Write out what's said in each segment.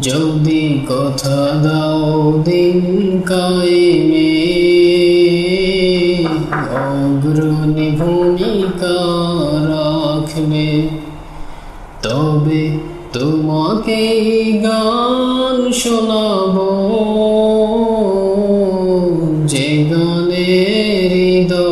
যদি কথা দাও দিন কায়েমে, অগ্রণী ভূমিকা রাখবে। তবে তোমাকে গান শোনাব, যে গানের হৃদয়টা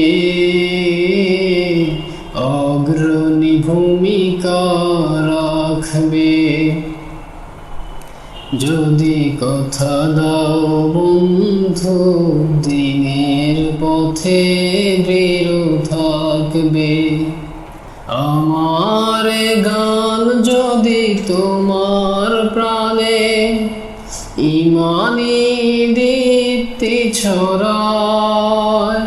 যদি কথা দাও বন্ধু, দিনের পথে দৃঢ় থাকবে। আমার গান যদি তোমার প্রাণে ইমানি দীপ্তি ছড়ায়,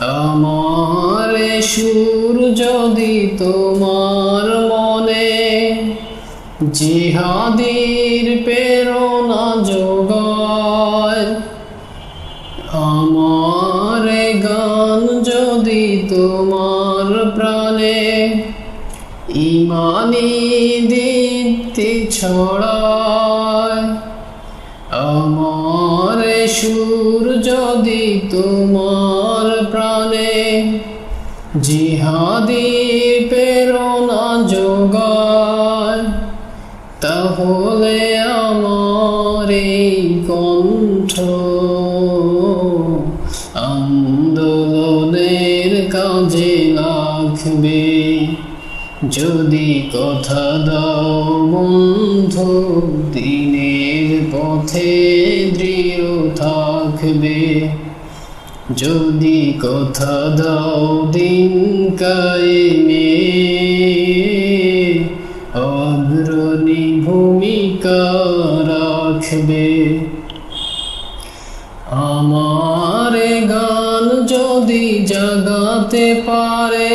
আমার সুর যদি তোমার মনে জিহাদির আমার গান যদি তোমার প্রাণে ইমানি দীপ্তি ছড়ায়, আমার সুর যদি তোমার প্রাণে জিহাদি প্রেরণা যোগায়, তাহলে আমার কণ্ঠ যদি কথা দাও বন্ধু, দিনের পথে দৃঢ় থাকবে। যদি কথা দাও দিন কায়েমে, অগ্রণী ভূমিকা রাখবে। আমার গান যদি জাগাতে পারে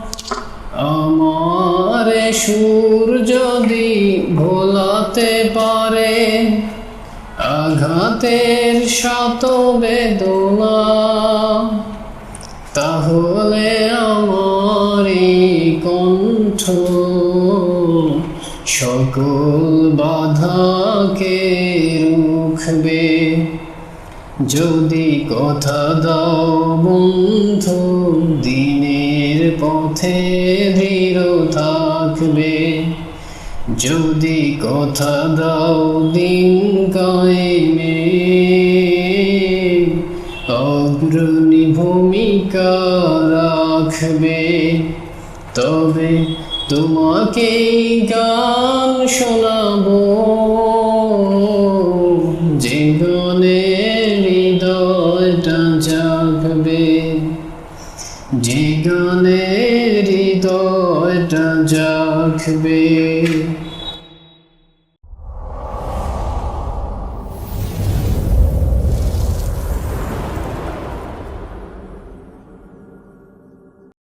সুর যদি ভোলাতে পারে, আঘাতের শত বেদনা তাহলে আমার এই কণ্ঠ, সকল বাধাকে রুখবে। যদি কথা দাও বন্ধু, দিনের পথে দৃঢ় থাকবে যদি কথা দাও দিন কায়েমে, অগ্রণী ভূমিকা রাখবে, তবে তোমাকে গান শোনাবো। গানে হৃদয়টা জাগবে। গানে হৃদয়টা জাগবে।